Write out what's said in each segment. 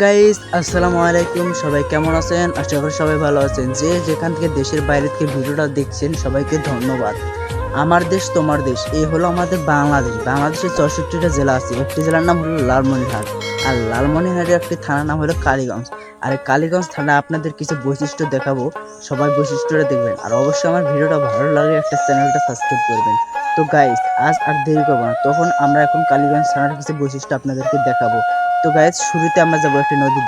Guys আসসালামু আলাইকুম। সবাই কেমন আছেন? আশা করি সবাই ভালো আছেন। যে যেখান থেকে দেশের বাইরে থেকে ভিডিওটা দেখছেন, সবাইকে ধন্যবাদ। আমার দেশ, তোমার দেশ, এই হলো আমাদের বাংলাদেশ। বাংলাদেশের চৌষট্টিটা জেলা আছে। একটি জেলার নাম হলো লালমনিরহাট। আর লালমনিরহাটের একটি থানার নাম হলো কালীগঞ্জ। আর কালীগঞ্জ থানা আপনাদের কিছু বৈশিষ্ট্য দেখাবো। সবাই বৈশিষ্ট্যটা দেখবেন। আর অবশ্যই আমার ভিডিওটা ভালো লাগে একটা চ্যানেলটা সাবস্ক্রাইব করবেন। তো গাইস আজ আর দেরি করব না। তখন আমরা এখন কালীগঞ্জ থানার কিছু বৈশিষ্ট্য আপনাদেরকে দেখাবো। তো গাইস শুরুতে আমরা যাব একটি নদী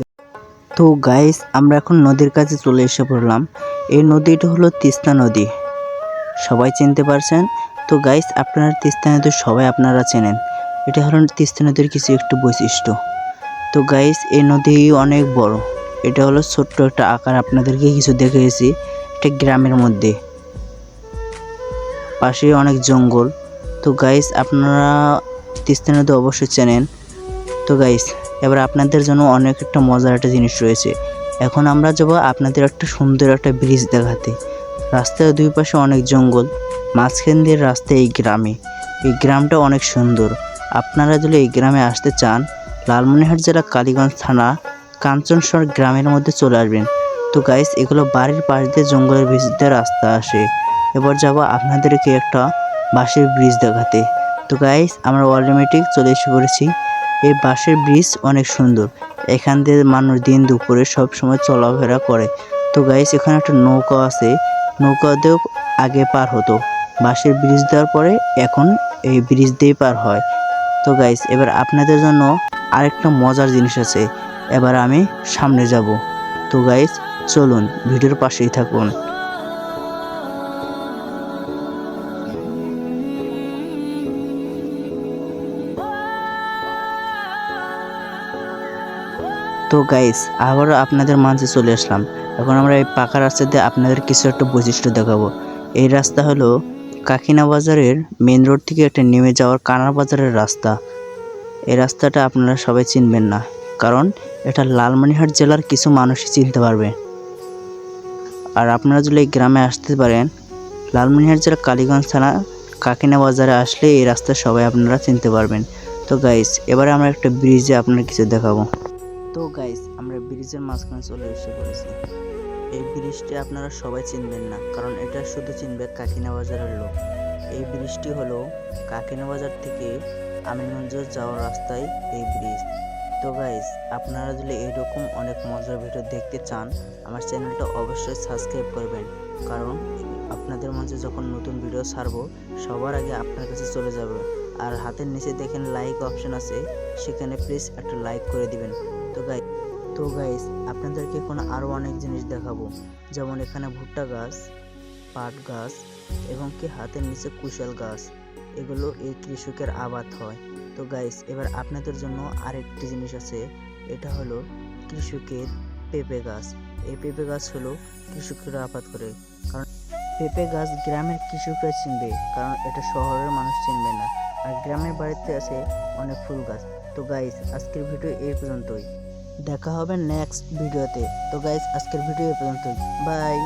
তো গাইস আমরা এখন নদীর কাছে চলে এসে পড়লাম। এই নদীটা হলো তিস্তা নদী। সবাই চিনতে পারছেন? তো গাইস আপনারা তিস্তা নদী সবাই আপনারা চেনেন। এটা হলো তিস্তা নদীর কিছু একটু বৈশিষ্ট্য। তো গাইস এই নদী অনেক বড়। এটা হলো ছোট্ট একটা আকার, আপনাদেরকে কিছু দেখিয়েছি। এটা গ্রামের মধ্যে। পাশে অনেক জঙ্গল। তো গাইস আপনারা তিস্তা নদী অবশ্যই চেনেন। তো গাইস এবার আপনাদের জন্য অনেক একটা মজার একটা জিনিস রয়েছে। এখন আমরা যাব আপনাদের একটা সুন্দর একটা ব্রিজ দেখাতে। রাস্তার দুই পাশে অনেক জঙ্গল, মাঝখান দিয়ে রাস্তা এই গ্রামে। এই গ্রামটা অনেক সুন্দর। আপনারা যদি এই গ্রামে আসতে চান, লালমনিরহাট জেলা কালীগঞ্জ থানা কাঞ্চনসর গ্রামের মধ্যে চলে আসবেন। তো গাইস এগুলো বাড়ির পাশ দিয়ে জঙ্গলের ভিতর রাস্তা আসে। এবার যাব আপনাদেরকে একটা বাঁশের ব্রিজ দেখাতে। তো গাইস আমরা অটোমেটিক চলে এসে পড়েছি। এই বাঁশের ব্রিজ অনেক সুন্দর। এখান দিয়ে মানুষ দিন দুপুরে সব সময় চলাফেরা করে। তো গাইস এখানে একটা নৌকা আছে। নৌকা দিয়েও আগে পার হতো। বাঁশের ব্রিজ দেওয়ার পরে এখন এই ব্রিজ দিয়েই পার হয়। তো গাইস এবার আপনাদের জন্য আরেকটা মজার জিনিস আছে। এবার আমি সামনে যাব। তো গাইস চলুন, ভিডিওর পাশেই থাকুন। তো গাইস আবারও আপনাদের মাঝে চলে আসলাম। এখন আমরা এই পাকা রাস্তা দিয়ে আপনাদের কিছু একটা বৈশিষ্ট্য দেখাবো। এই রাস্তা হলো কাকিনা বাজারের মেন রোড থেকে একটা নেমে যাওয়ার কানার বাজারের রাস্তা। এই রাস্তাটা আপনারা সবাই চিনবেন না, কারণ এটা লালমনিরহাট জেলার কিছু মানুষই চিনতে পারবে। আর আপনারা যদি এই গ্রামে আসতে পারেন, লালমনিরহাট জেলা কালীগঞ্জ থানা কাকিনা বাজারে আসলে এই রাস্তা সবাই আপনারা চিনতে পারবেন। তো গাইস এবারে আমরা একটা ব্রিজে আপনার কিছু দেখাবো। তো গাইস আমরা ব্রিজের মাঝখানে চলে এসে পড়েছি। এই ব্রিজটি আপনারা সবাই চিনবেন না, কারণ এটা শুধু চিনবে কাকিনা বাজারের লোক। এই ব্রিজটি হলো কাকিনা বাজার থেকে আমিনগঞ্জ যাওয়ার রাস্তায় এই ব্রিজ। তো গাইস আপনারা যদি এরকম অনেক মজার ভিডিও দেখতে চান, আমার চ্যানেলটা অবশ্যই সাবস্ক্রাইব করবেন। কারণ আপনাদের মাঝে যখন নতুন ভিডিও ছাড়বো, সবার আগে আপনার কাছে চলে যাবে। আর হাতের নিচে দেখেন লাইক অপশন আছে, সেখানে প্লিজ একটা লাইক করে দিবেন। তো গাই তো গাইস আপনাদেরকে এখন আরও অনেক জিনিস দেখাবো। যেমন এখানে ভুট্টা গাছ, পাট গাছ, এবং কি হাতের নিচে কুশাল গাছ। এগুলো এই কৃষকের আবাদ হয়। তো গাইস এবার আপনাদের জন্য আরেকটি জিনিস আছে। এটা হলো কৃষকের পেঁপে গাছ। এই পেঁপে গাছ হলো কৃষকেরা আবাদ করে। কারণ পেঁপে গাছ গ্রামের কৃষকরা চিনবে, কারণ এটা শহরের মানুষ চিনবে না। আর গ্রামের বাড়িতে আছে অনেক ফুল গাছ। তো গাইস আজকের ভিডিও এই পর্যন্তই। দেখা হবে নেক্সট ভিডিওতে তো। গাইস আজকের ভিডিও এই পর্যন্তই। বাই